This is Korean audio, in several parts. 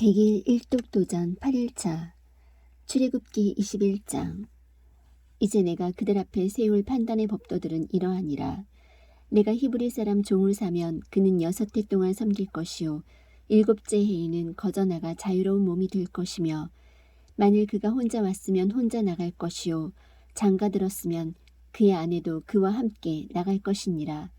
100일 일독도전 8일차 출애굽기 21장. 이제 내가 그들 앞에 세울 판단의 법도들은 이러하니라. 내가 히브리 사람 종을 사면 그는 여섯 해 동안 섬길 것이요 일곱째 해에는 거저 나가 자유로운 몸이 될 것이며 만일 그가 혼자 왔으면 혼자 나갈 것이요 장가 들었으면 그의 아내도 그와 함께 나갈 것이니라.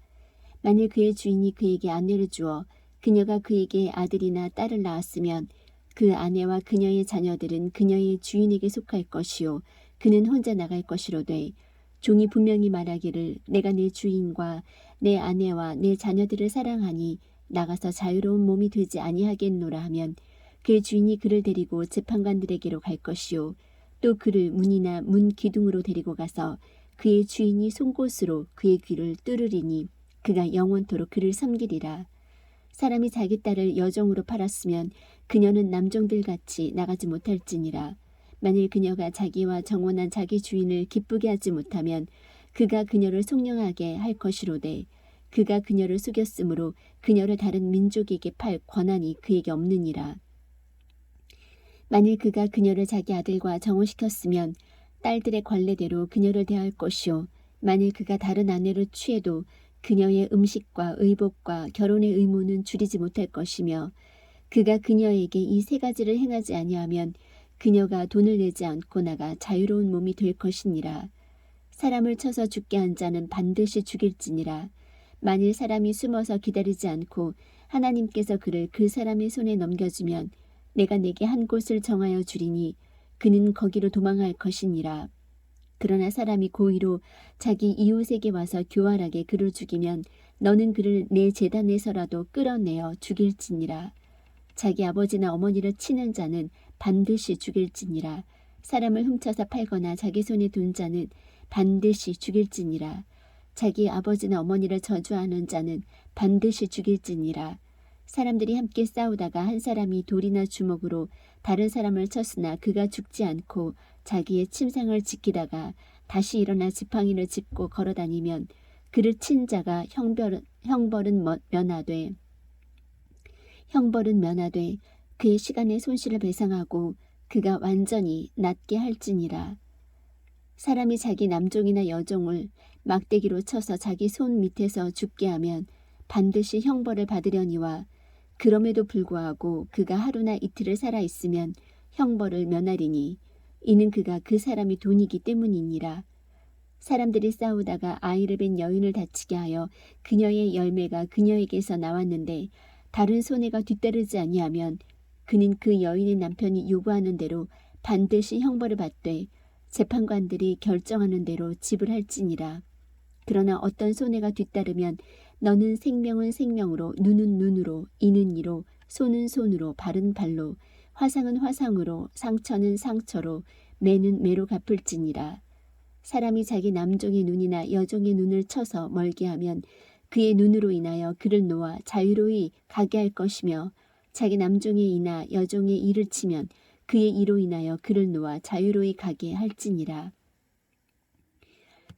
만일 그의 주인이 그에게 아내를 주어 그녀가 그에게 아들이나 딸을 낳았으면 그 아내와 그녀의 자녀들은 그녀의 주인에게 속할 것이요 그는 혼자 나갈 것이로되 종이 분명히 말하기를 내가 내 주인과 내 아내와 내 자녀들을 사랑하니 나가서 자유로운 몸이 되지 아니하겠노라 하면 그의 주인이 그를 데리고 재판관들에게로 갈 것이요 또 그를 문이나 문 기둥으로 데리고 가서 그의 주인이 송곳으로 그의 귀를 뚫으리니 그가 영원토록 그를 섬기리라 사람이 자기 딸을 여종으로 팔았으면 그녀는 남종들 같이 나가지 못할지니라. 만일 그녀가 자기와 정원한 자기 주인을 기쁘게 하지 못하면 그가 그녀를 속령하게 할 것이로되 그가 그녀를 속였으므로 그녀를 다른 민족에게 팔 권한이 그에게 없느니라. 만일 그가 그녀를 자기 아들과 정혼시켰으면 딸들의 관례대로 그녀를 대할 것이요 만일 그가 다른 아내를 취해도 그녀의 음식과 의복과 결혼의 의무는 줄이지 못할 것이며 그가 그녀에게 이 세 가지를 행하지 아니하면 그녀가 돈을 내지 않고 나가 자유로운 몸이 될 것이니라. 사람을 쳐서 죽게 한 자는 반드시 죽일지니라. 만일 사람이 숨어서 기다리지 않고 하나님께서 그를 그 사람의 손에 넘겨주면 내가 내게 한 곳을 정하여 주리니 그는 거기로 도망할 것이니라. 그러나 사람이 고의로 자기 이웃에게 와서 교활하게 그를 죽이면 너는 그를 내 재단에서라도 끌어내어 죽일지니라. 자기 아버지나 어머니를 치는 자는 반드시 죽일지니라. 사람을 훔쳐서 팔거나 자기 손에 둔 자는 반드시 죽일지니라. 자기 아버지나 어머니를 저주하는 자는 반드시 죽일지니라. 사람들이 함께 싸우다가 한 사람이 돌이나 주먹으로 다른 사람을 쳤으나 그가 죽지 않고 자기의 침상을 지키다가 다시 일어나 지팡이를 짚고 걸어다니면 그를 친 자가 형벌은, 형벌은 면하되 형벌은 면하되 그의 시간의 손실을 배상하고 그가 완전히 낫게 할지니라. 사람이 자기 남종이나 여종을 막대기로 쳐서 자기 손 밑에서 죽게 하면 반드시 형벌을 받으려니와 그럼에도 불구하고 그가 하루나 이틀을 살아 있으면 형벌을 면하리니 이는 그가 그 사람이 돈이기 때문이니라. 사람들이 싸우다가 아이를 뵌 여인을 다치게 하여 그녀의 열매가 그녀에게서 나왔는데 다른 손해가 뒤따르지 아니하면 그는 그 여인의 남편이 요구하는 대로 반드시 형벌을 받되 재판관들이 결정하는 대로 지불할지니라. 그러나 어떤 손해가 뒤따르면 너는 생명은 생명으로 눈은 눈으로 이는 이로 손은 손으로 발은 발로 화상은 화상으로 상처는 상처로 매는 매로 갚을지니라. 사람이 자기 남종의 눈이나 여종의 눈을 쳐서 멀게 하면 그의 눈으로 인하여 그를 놓아 자유로이 가게 할 것이며 자기 남종의 이나 여종의 이를 치면 그의 이로 인하여 그를 놓아 자유로이 가게 할지니라.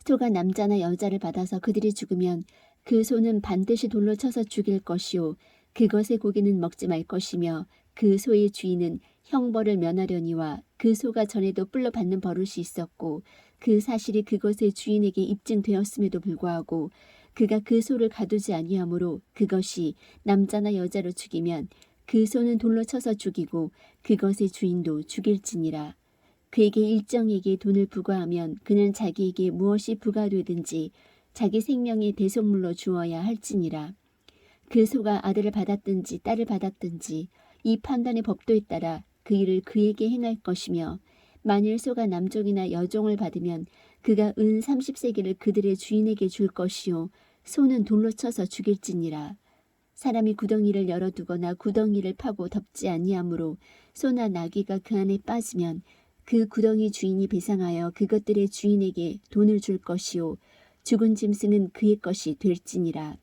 소가 남자나 여자를 받아서 그들이 죽으면 그 소는 반드시 돌로 쳐서 죽일 것이요 그것의 고기는 먹지 말 것이며 그 소의 주인은 형벌을 면하려니와 그 소가 전에도 뿔로 받는 버릇이 있었고 그 사실이 그것의 주인에게 입증되었음에도 불구하고 그가 그 소를 가두지 아니하므로 그것이 남자나 여자로 죽이면 그 소는 돌로 쳐서 죽이고 그것의 주인도 죽일지니라. 그에게 일정에게 돈을 부과하면 그는 자기에게 무엇이 부과되든지 자기 생명의 대속물로 주어야 할지니라. 그 소가 아들을 받았든지 딸을 받았든지 이 판단의 법도에 따라 그 일을 그에게 행할 것이며 만일 소가 남종이나 여종을 받으면 그가 은 30세기를 그들의 주인에게 줄 것이요 소는 돌로 쳐서 죽일지니라. 사람이 구덩이를 열어두거나 구덩이를 파고 덮지 아니하므로 소나 나귀가 그 안에 빠지면 그 구덩이 주인이 배상하여 그것들의 주인에게 돈을 줄 것이요 죽은 짐승은 그의 것이 될지니라.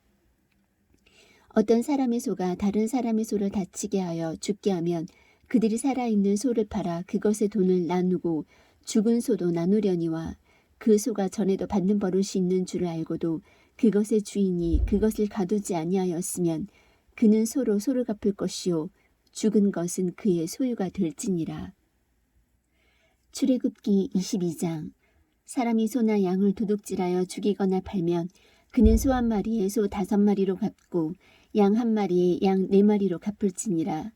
어떤 사람의 소가 다른 사람의 소를 다치게 하여 죽게 하면 그들이 살아있는 소를 팔아 그것의 돈을 나누고 죽은 소도 나누려니와 그 소가 전에도 받는 버릇이 있는 줄을 알고도 그것의 주인이 그것을 가두지 아니하였으면 그는 소로 소를 갚을 것이요 죽은 것은 그의 소유가 될지니라. 출애굽기 22장 사람이 소나 양을 도둑질하여 죽이거나 팔면 그는 소 한 마리에 소 다섯 마리로 갚고 양 한 마리에 양네 마리로 갚을지니라.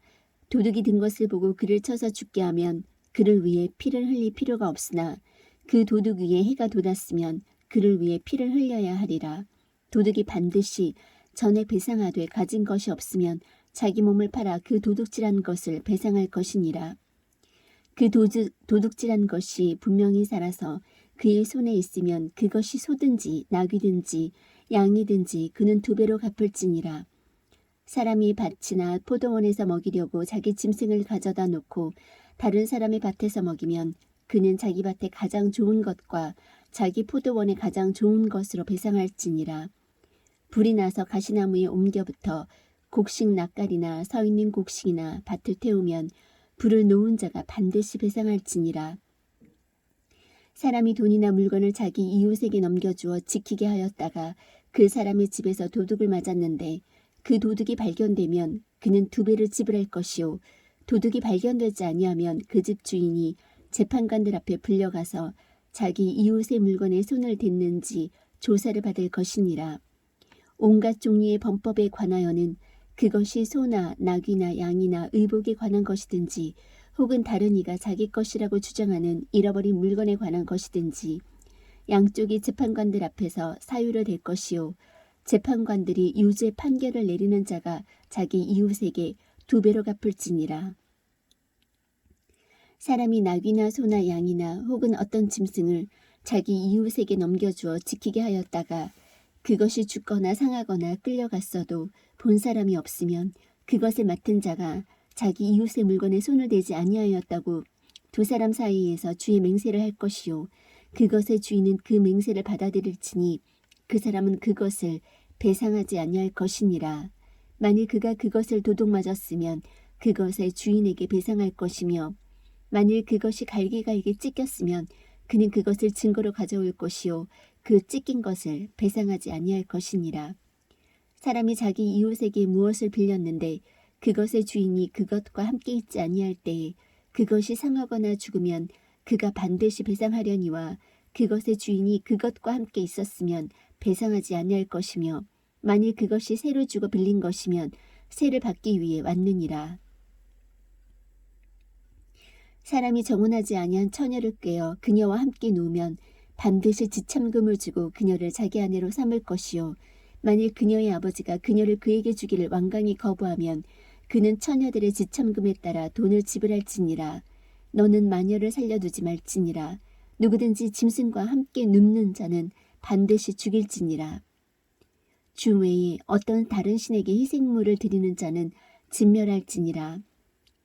도둑이 든 것을 보고 그를 쳐서 죽게 하면 그를 위해 피를 흘릴 필요가 없으나 그 도둑 위에 해가 돋았으면 그를 위해 피를 흘려야 하리라. 도둑이 반드시 전에 배상하되 가진 것이 없으면 자기 몸을 팔아 그 도둑질한 것을 배상할 것이니라. 그 도둑, 도둑질한 것이 분명히 살아서 그의 손에 있으면 그것이 소든지 나귀든지 양이든지 그는 두 배로 갚을지니라. 사람이 밭이나 포도원에서 먹이려고 자기 짐승을 가져다 놓고 다른 사람의 밭에서 먹이면 그는 자기 밭에 가장 좋은 것과 자기 포도원에 가장 좋은 것으로 배상할지니라. 불이 나서 가시나무에 옮겨붙어 곡식 낯갈이나 서 있는 곡식이나 밭을 태우면 불을 놓은 자가 반드시 배상할지니라. 사람이 돈이나 물건을 자기 이웃에게 넘겨주어 지키게 하였다가 그 사람의 집에서 도둑을 맞았는데 그 도둑이 발견되면 그는 두 배를 지불할 것이요 도둑이 발견되지 아니하면 그 집 주인이 재판관들 앞에 불려가서 자기 이웃의 물건에 손을 댔는지 조사를 받을 것이니라. 온갖 종류의 범법에 관하여는 그것이 소나 나귀나 양이나 의복에 관한 것이든지 혹은 다른 이가 자기 것이라고 주장하는 잃어버린 물건에 관한 것이든지 양쪽이 재판관들 앞에서 사유를 댈 것이요 재판관들이 유죄 판결을 내리는 자가 자기 이웃에게 두 배로 갚을지니라. 사람이 나귀나 소나 양이나 혹은 어떤 짐승을 자기 이웃에게 넘겨주어 지키게 하였다가 그것이 죽거나 상하거나 끌려갔어도 본 사람이 없으면 그것을 맡은 자가 자기 이웃의 물건에 손을 대지 아니하였다고 두 사람 사이에서 주의 맹세를 할 것이요 그것의 주인은 그 맹세를 받아들일지니 그 사람은 그것을 배상하지 아니할 것이니라. 만일 그가 그것을 도둑 맞았으면 그것의 주인에게 배상할 것이며 만일 그것이 갈기가에게 찢겼으면 그는 그것을 증거로 가져올 것이요 그 찢긴 것을 배상하지 아니할 것이니라. 사람이 자기 이웃에게 무엇을 빌렸는데 그것의 주인이 그것과 함께 있지 아니할 때에 그것이 상하거나 죽으면 그가 반드시 배상하려니와 그것의 주인이 그것과 함께 있었으면 배상하지 아니할 것이며 만일 그것이 새로 주고 빌린 것이면 새를 받기 위해 왔느니라. 사람이 정혼하지 아니한 처녀를 꿰어 그녀와 함께 누우면 반드시 지참금을 주고 그녀를 자기 아내로 삼을 것이요 만일 그녀의 아버지가 그녀를 그에게 주기를 완강히 거부하면 그는 처녀들의 지참금에 따라 돈을 지불할지니라. 너는 마녀를 살려두지 말지니라. 누구든지 짐승과 함께 눕는 자는 반드시 죽일지니라. 주 외에 어떤 다른 신에게 희생물을 드리는 자는 진멸할지니라.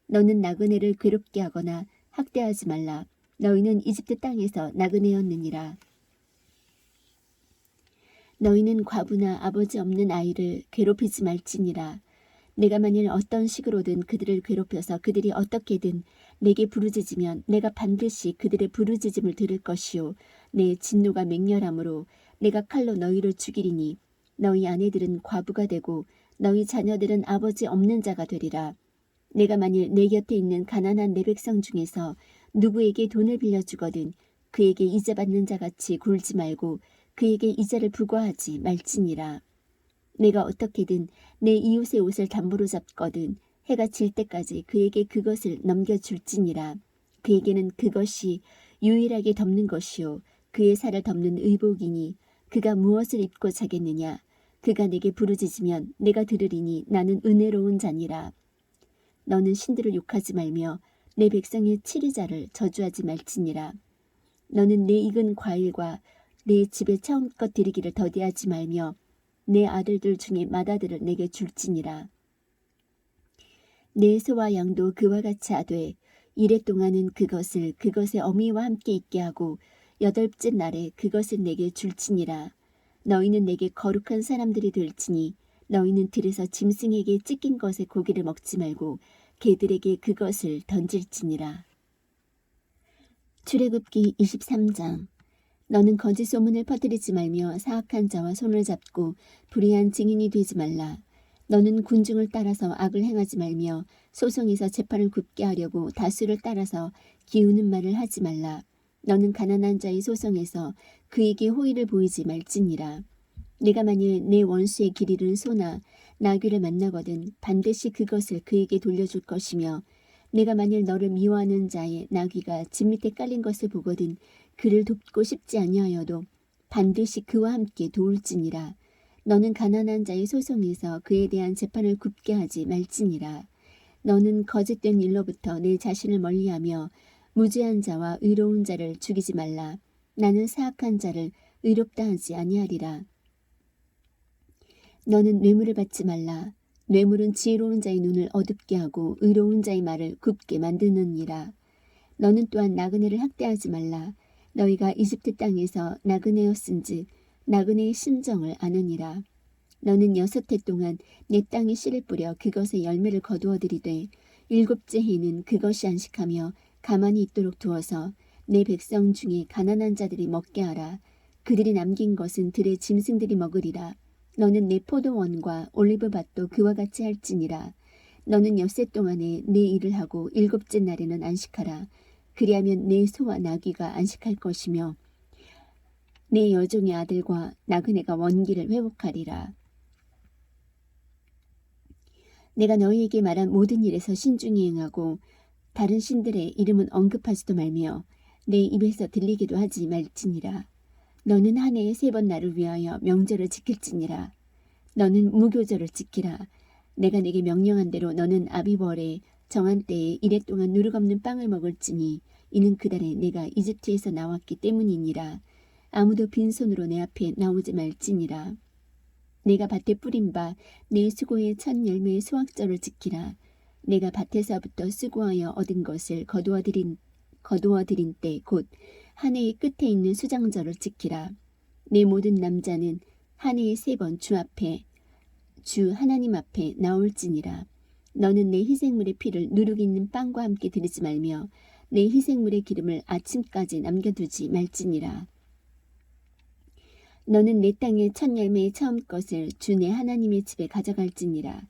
너는 나그네를 괴롭게 하거나 학대하지 말라. 너희는 이집트 땅에서 나그네였느니라. 너희는 과부나 아버지 없는 아이를 괴롭히지 말지니라. 내가 만일 어떤 식으로든 그들을 괴롭혀서 그들이 어떻게든 내게 부르짖으면 내가 반드시 그들의 부르짖음을 들을 것이요. 내 진노가 맹렬함으로 내가 칼로 너희를 죽이리니 너희 아내들은 과부가 되고 너희 자녀들은 아버지 없는 자가 되리라. 내가 만일 내 곁에 있는 가난한 내 백성 중에서 누구에게 돈을 빌려 주거든 그에게 이자 받는 자 같이 굴지 말고 그에게 이자를 부과하지 말지니라 내가 어떻게든 내 이웃의 옷을 담보로 잡거든 해가 질 때까지 그에게 그것을 넘겨줄지니라. 그에게는 그것이 유일하게 덮는 것이요 그의 살을 덮는 의복이니 그가 무엇을 입고 자겠느냐. 그가 내게 부르짖으면 내가 들으리니 나는 은혜로운 자니라. 너는 신들을 욕하지 말며 내 백성의 치리자를 저주하지 말지니라. 너는 내 익은 과일과 내 집에 처음껏 들이기를 더디하지 말며 내 아들들 중에 맏아들을 내게 줄지니라. 내 소와 양도 그와 같이 하되 이래 동안은 그것을 그것의 어미와 함께 있게 하고 여덟째 날에 그것을 내게 줄지니라. 너희는 내게 거룩한 사람들이 될지니 너희는 들에서 짐승에게 찢긴 것의 고기를 먹지 말고 개들에게 그것을 던질지니라. 출애굽기 23장 너는 거짓 소문을 퍼뜨리지 말며 사악한 자와 손을 잡고 불의한 증인이 되지 말라. 너는 군중을 따라서 악을 행하지 말며 소송에서 재판을 굽게 하려고 다수를 따라서 기우는 말을 하지 말라. 너는 가난한 자의 소송에서 그에게 호의를 보이지 말지니라. 내가 만일 내 원수의 길 잃은 소나 나귀를 만나거든 반드시 그것을 그에게 돌려줄 것이며 내가 만일 너를 미워하는 자의 나귀가 집 밑에 깔린 것을 보거든 그를 돕고 싶지 아니하여도 반드시 그와 함께 도울지니라. 너는 가난한 자의 소송에서 그에 대한 재판을 굽게 하지 말지니라. 너는 거짓된 일로부터 내 자신을 멀리하며 무죄한 자와 의로운 자를 죽이지 말라. 나는 사악한 자를 의롭다 하지 아니하리라. 너는 뇌물을 받지 말라. 뇌물은 지혜로운 자의 눈을 어둡게 하고 의로운 자의 말을 굽게 만드느니라. 너는 또한 나그네를 학대하지 말라. 너희가 이집트 땅에서 나그네였은즉 나그네의 심정을 아느니라. 너는 여섯 해 동안 내 땅에 씨를 뿌려 그것의 열매를 거두어들이되 일곱째 해는 그것이 안식하며 가만히 있도록 두어서 내 백성 중에 가난한 자들이 먹게 하라. 그들이 남긴 것은 들의 짐승들이 먹으리라. 너는 내 포도원과 올리브밭도 그와 같이 할지니라. 너는 엿새 동안에 내 일을 하고 일곱째 날에는 안식하라. 그리하면 내 소와 나귀가 안식할 것이며 내 여종의 아들과 나그네가 원기를 회복하리라. 내가 너희에게 말한 모든 일에서 신중히 행하고 다른 신들의 이름은 언급하지도 말며 내 입에서 들리기도 하지 말지니라. 너는 한 해에 세 번 나를 위하여 명절을 지킬지니라. 너는 무교절을 지키라. 내가 내게 명령한 대로 너는 아비벌에 정한 때에 이래 동안 누룩 없는 빵을 먹을지니 이는 그달에 내가 이집트에서 나왔기 때문이니라. 아무도 빈손으로 내 앞에 나오지 말지니라. 내가 밭에 뿌린 바 내 수고의 첫 열매의 수확절을 지키라. 내가 밭에서부터 수고하여 얻은 것을 거두어 드린 거두어 드린 때곧 한 해의 끝에 있는 수장절을 지키라. 내 모든 남자는 한 해에 세 번 주 앞에 주 하나님 앞에 나올지니라. 너는 내 희생물의 피를 누룩 있는 빵과 함께 드리지 말며 내 희생물의 기름을 아침까지 남겨두지 말지니라. 너는 내 땅의 첫 열매의 처음 것을 주 내 하나님의 집에 가져갈지니라.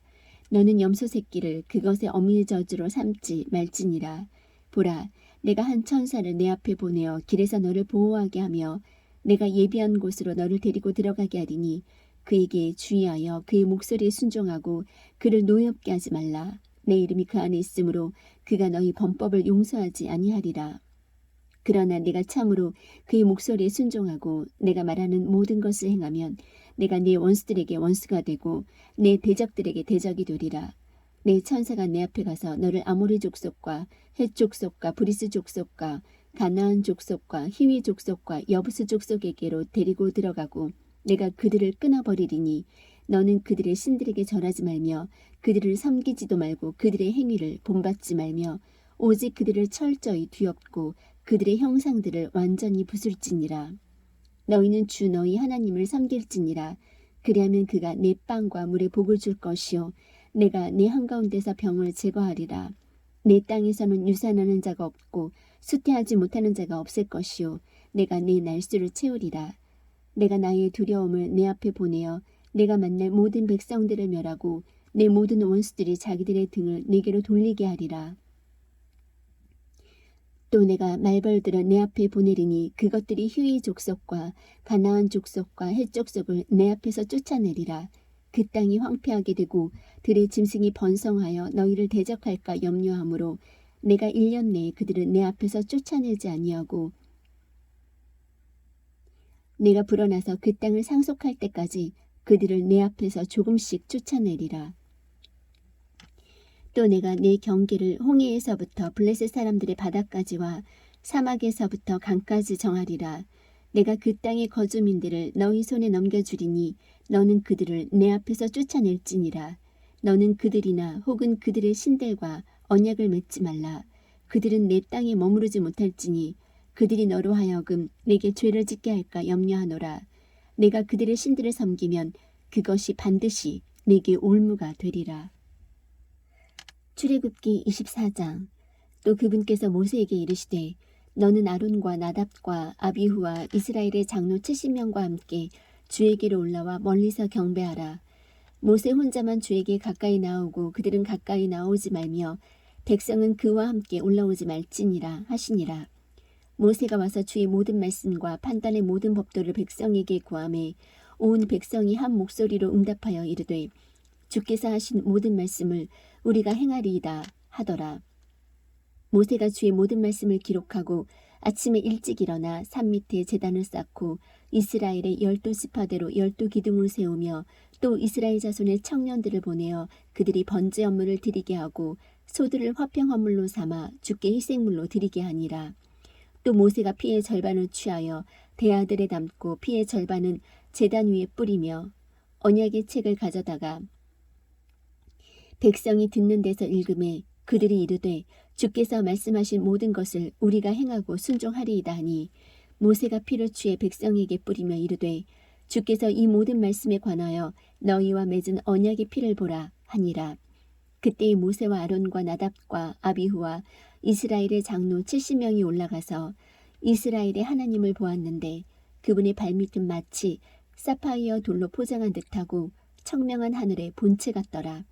너는 염소 새끼를 그것의 어미의 저주로 삼지 말지니라. 보라, 내가 한 천사를 내 앞에 보내어 길에서 너를 보호하게 하며 내가 예비한 곳으로 너를 데리고 들어가게 하리니 그에게 주의하여 그의 목소리에 순종하고 그를 노엽게 하지 말라. 내 이름이 그 안에 있으므로 그가 너희 범법을 용서하지 아니하리라. 그러나 내가 참으로 그의 목소리에 순종하고 내가 말하는 모든 것을 행하면 내가 네 원수들에게 원수가 되고 내 대적들에게 대적이 되리라. 내 천사가 내 앞에 가서 너를 아모리 족속과 헷 족속과 브리스 족속과 가나안 족속과 히위 족속과 여부스 족속에게로 데리고 들어가고 내가 그들을 끊어버리리니 너는 그들의 신들에게 절하지 말며 그들을 섬기지도 말고 그들의 행위를 본받지 말며 오직 그들을 철저히 뒤엎고 그들의 형상들을 완전히 부술지니라. 너희는 주 너희 하나님을 섬길지니라. 그리하면 그가 내 빵과 물에 복을 줄 것이요 내가 내 한가운데서 병을 제거하리라. 내 땅에서는 유산하는 자가 없고 수태하지 못하는 자가 없을 것이요 내가 내 날수를 채우리라. 내가 나의 두려움을 내 앞에 보내어 내가 만날 모든 백성들을 멸하고 내 모든 원수들이 자기들의 등을 내게로 돌리게 하리라. 또 내가 말벌들을 내 앞에 보내리니 그것들이 휴이 족속과 가나안 족속과 헷 족속을 내 앞에서 쫓아내리라. 그 땅이 황폐하게 되고 들의 짐승이 번성하여 너희를 대적할까 염려하므로 내가 1년 내에 그들을 내 앞에서 쫓아내지 아니하고 내가 불어나서 그 땅을 상속할 때까지 그들을 내 앞에서 조금씩 쫓아내리라. 또 내가 내 경계를 홍해에서부터 블레셋 사람들의 바다까지와 사막에서부터 강까지 정하리라. 내가 그 땅의 거주민들을 너희 손에 넘겨주리니 너는 그들을 내 앞에서 쫓아낼지니라. 너는 그들이나 혹은 그들의 신들과 언약을 맺지 말라. 그들은 내 땅에 머무르지 못할지니 그들이 너로 하여금 내게 죄를 짓게 할까 염려하노라. 내가 그들의 신들을 섬기면 그것이 반드시 내게 올무가 되리라. 출애굽기 24장 또 그분께서 모세에게 이르시되 너는 아론과 나답과 아비후와 이스라엘의 장로 70명과 함께 주에게로 올라와 멀리서 경배하라. 모세 혼자만 주에게 가까이 나오고 그들은 가까이 나오지 말며 백성은 그와 함께 올라오지 말지니라 하시니라. 모세가 와서 주의 모든 말씀과 판단의 모든 법도를 백성에게 구함에 온 백성이 한 목소리로 응답하여 이르되 주께서 하신 모든 말씀을 우리가 행하리이다 하더라. 모세가 주의 모든 말씀을 기록하고 아침에 일찍 일어나 산 밑에 제단을 쌓고 이스라엘의 열두 지파대로 열두 기둥을 세우며 또 이스라엘 자손의 청년들을 보내어 그들이 번제 업무를 드리게 하고 소들을 화평 헌물로 삼아 주께 희생물로 드리게 하니라. 또 모세가 피의 절반을 취하여 대아들에 담고 피의 절반은 제단 위에 뿌리며 언약의 책을 가져다가 백성이 듣는 데서 읽음에 그들이 이르되 주께서 말씀하신 모든 것을 우리가 행하고 순종하리이다 하니 모세가 피를 취해 백성에게 뿌리며 이르되 주께서 이 모든 말씀에 관하여 너희와 맺은 언약의 피를 보라 하니라. 그때의 모세와 아론과 나답과 아비후와 이스라엘의 장로 70명이 올라가서 이스라엘의 하나님을 보았는데 그분의 발밑은 마치 사파이어 돌로 포장한 듯하고 청명한 하늘의 본체 같더라.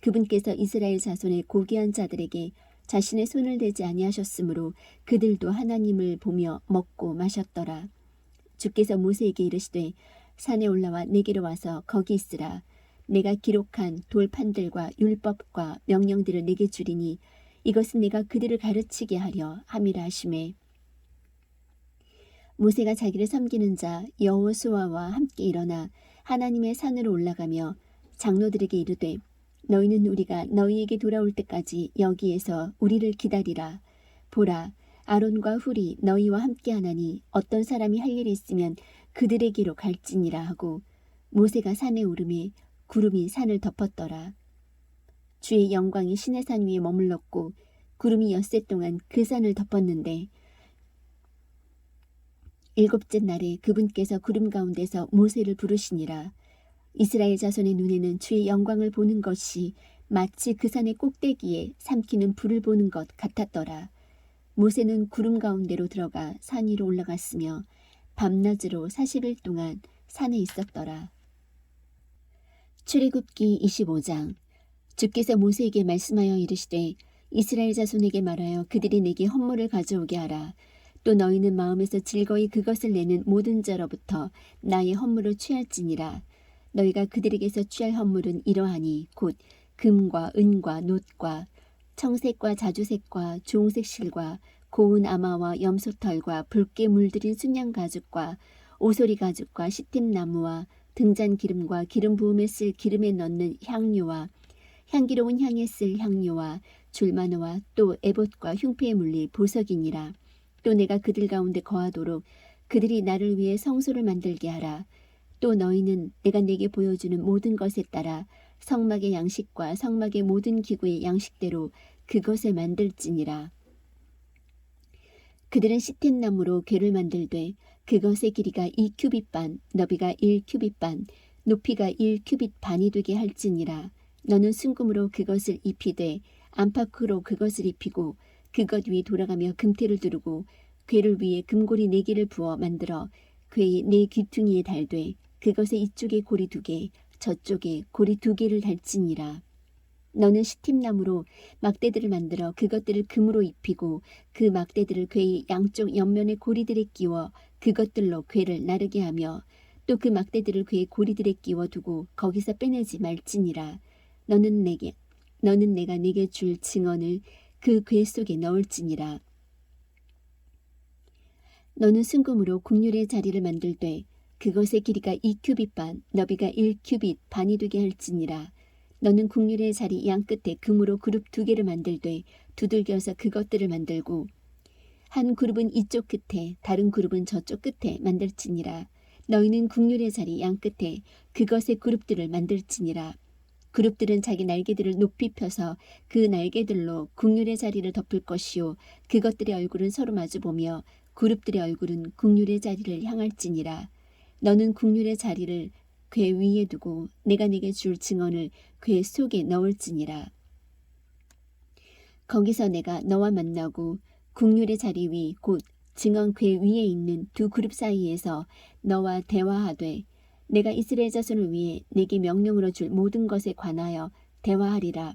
그분께서 이스라엘 자손의 고귀한 자들에게 자신의 손을 대지 아니하셨으므로 그들도 하나님을 보며 먹고 마셨더라. 주께서 모세에게 이르시되 산에 올라와 내게로 와서 거기 있으라. 내가 기록한 돌판들과 율법과 명령들을 내게 주리니 이것은 내가 그들을 가르치게 하려 함이라 하심에 모세가 자기를 섬기는 자 여호수아와 함께 일어나 하나님의 산으로 올라가며 장로들에게 이르되 너희는 우리가 너희에게 돌아올 때까지 여기에서 우리를 기다리라. 보라 아론과 훌이 너희와 함께 하나니 어떤 사람이 할 일이 있으면 그들에게로 갈지니라 하고 모세가 산에 오르매 구름이 산을 덮었더라 주의 영광이 신의 산 위에 머물렀고 구름이 엿새 동안 그 산을 덮었는데 일곱째 날에 그분께서 구름 가운데서 모세를 부르시니라. 이스라엘 자손의 눈에는 주의 영광을 보는 것이 마치 그 산의 꼭대기에 삼키는 불을 보는 것 같았더라. 모세는 구름 가운데로 들어가 산 위로 올라갔으며 밤낮으로 40일 동안 산에 있었더라. 출애굽기 25장 주께서 모세에게 말씀하여 이르시되 이스라엘 자손에게 말하여 그들이 내게 헌물을 가져오게 하라. 또 너희는 마음에서 즐거이 그것을 내는 모든 자로부터 나의 헌물을 취할지니라. 너희가 그들에게서 취할 헌물은 이러하니 곧 금과 은과 놋과 청색과 자주색과 종색 실과 고운 아마와 염소털과 붉게 물들인 순양 가죽과 오소리 가죽과 시팀 나무와 등잔 기름과 기름 부음에 쓸 기름에 넣는 향료와 향기로운 향에 쓸 향료와 줄마노와 또 에봇과 흉패에 물릴 보석이니라. 또 내가 그들 가운데 거하도록 그들이 나를 위해 성소를 만들게 하라. 또 너희는 내가 내게 보여주는 모든 것에 따라 성막의 양식과 성막의 모든 기구의 양식대로 그것을 만들지니라. 그들은 시텐나무로 궤를 만들되 그것의 길이가 2큐빗 반, 너비가 1큐빗 반, 높이가 1큐빗 반이 되게 할지니라. 너는 순금으로 그것을 입히되 안팎으로 그것을 입히고 그것 위에 돌아가며 금태를 두르고 괴를 위에 금고리 네 개를 부어 만들어 괴의 네 귀퉁이에 달되 그것에 이쪽에 고리 두 개, 저쪽에 고리 두 개를 달지니라. 너는 시팀나무로 막대들을 만들어 그것들을 금으로 입히고 그 막대들을 괴의 양쪽 옆면에 고리들에 끼워 그것들로 괴를 나르게 하며 또 그 막대들을 괴의 고리들에 끼워 두고 거기서 빼내지 말지니라. 너는 내게 너는 내가 네게 줄 증언을 그 궤 속에 넣을지니라. 너는 순금으로 국률의 자리를 만들되 그것의 길이가 2큐빗 반, 너비가 1큐빗 반이 되게 할지니라. 너는 국률의 자리 양 끝에 금으로 그룹 두 개를 만들되 두들겨서 그것들을 만들고 한 그룹은 이쪽 끝에 다른 그룹은 저쪽 끝에 만들지니라. 너희는 국률의 자리 양 끝에 그것의 그룹들을 만들지니라. 그룹들은 자기 날개들을 높이 펴서 그 날개들로 국률의 자리를 덮을 것이요. 그것들의 얼굴은 서로 마주보며 그룹들의 얼굴은 국률의 자리를 향할지니라. 너는 국률의 자리를 궤 위에 두고 내가 네게 줄 증언을 궤 속에 넣을지니라. 거기서 내가 너와 만나고 국률의 자리 위 곧 증언 궤 위에 있는 두 그룹 사이에서 너와 대화하되 내가 이스라엘 자손을 위해 내게 명령으로 줄 모든 것에 관하여 대화하리라.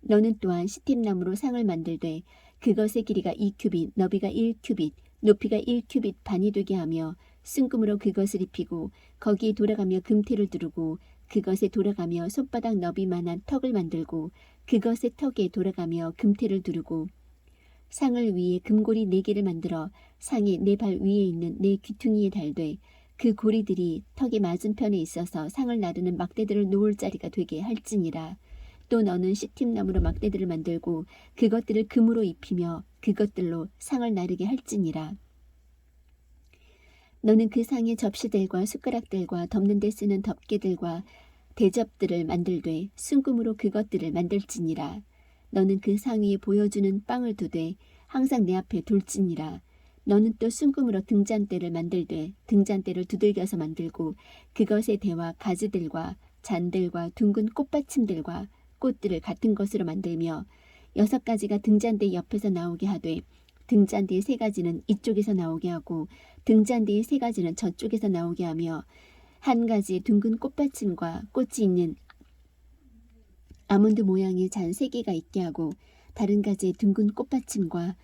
너는 또한 시팀 나무로 상을 만들되 그것의 길이가 2큐빗, 너비가 1큐빗, 높이가 1큐빗 반이 되게 하며 순금으로 그것을 입히고 거기에 돌아가며 금태를 두르고 그것에 돌아가며 손바닥 너비만한 턱을 만들고 그것의 턱에 돌아가며 금태를 두르고 상을 위에 금고리 네 개를 만들어 상의 네 발 위에 있는 네 귀퉁이에 달되 그 고리들이 턱의 맞은편에 있어서 상을 나르는 막대들을 놓을 자리가 되게 할지니라. 또 너는 시팀나무로 막대들을 만들고 그것들을 금으로 입히며 그것들로 상을 나르게 할지니라. 너는 그 상의 접시들과 숟가락들과 덮는 데 쓰는 덮개들과 대접들을 만들되 순금으로 그것들을 만들지니라. 너는 그 상 위에 보여주는 빵을 두되 항상 내 앞에 둘지니라. 너는 또 순금으로 등잔대를 만들되 등잔대를 두들겨서 만들고 그것의 대와 가지들과 잔들과 둥근 꽃받침들과 꽃들을 같은 것으로 만들며 여섯 가지가 등잔대 옆에서 나오게 하되 등잔대의 세 가지는 이쪽에서 나오게 하고 등잔대의 세 가지는 저쪽에서 나오게 하며 한 가지 둥근 꽃받침과 꽃이 있는 아몬드 모양의 잔 세 개가 있게 하고 다른 가지의 둥근 꽃받침과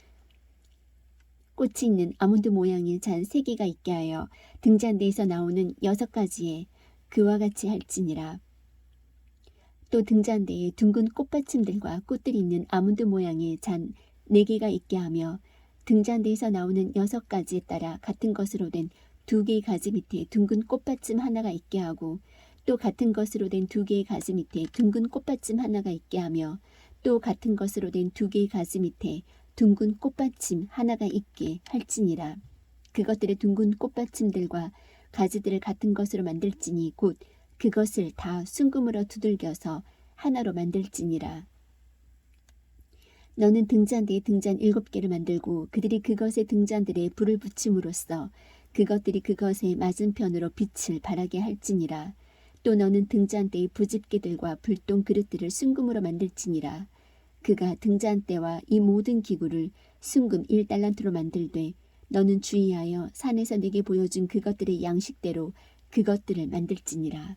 꽃이 있는 아몬드 모양의 잔 세 개가 있게 하여 등잔대에서 나오는 여섯 가지에 그와 같이 할지니라. 또 등잔대에 둥근 꽃받침들과 꽃들이 있는 아몬드 모양의 잔 네 개가 있게 하며 등잔대에서 나오는 여섯 가지에 따라 같은 것으로 된 두 개의 가지 밑에 둥근 꽃받침 하나가 있게 하고 또 같은 것으로 된 두 개의 가지 밑에 둥근 꽃받침 하나가 있게 하며 또 같은 것으로 된 두 개의 가지 밑에 둥근 꽃받침 하나가 있게 할지니라. 그것들의 둥근 꽃받침들과 가지들을 같은 것으로 만들지니 곧 그것을 다 순금으로 두들겨서 하나로 만들지니라. 너는 등잔대에 등잔 일곱 개를 만들고 그들이 그것의 등잔들에 불을 붙임으로써 그것들이 그것의 맞은편으로 빛을 발하게 할지니라. 또 너는 등잔대의 부집개들과 불똥 그릇들을 순금으로 만들지니라. 그가 등잔대와 이 모든 기구를 순금 1달란트로 만들되 너는 주의하여 산에서 내게 보여준 그것들의 양식대로 그것들을 만들지니라.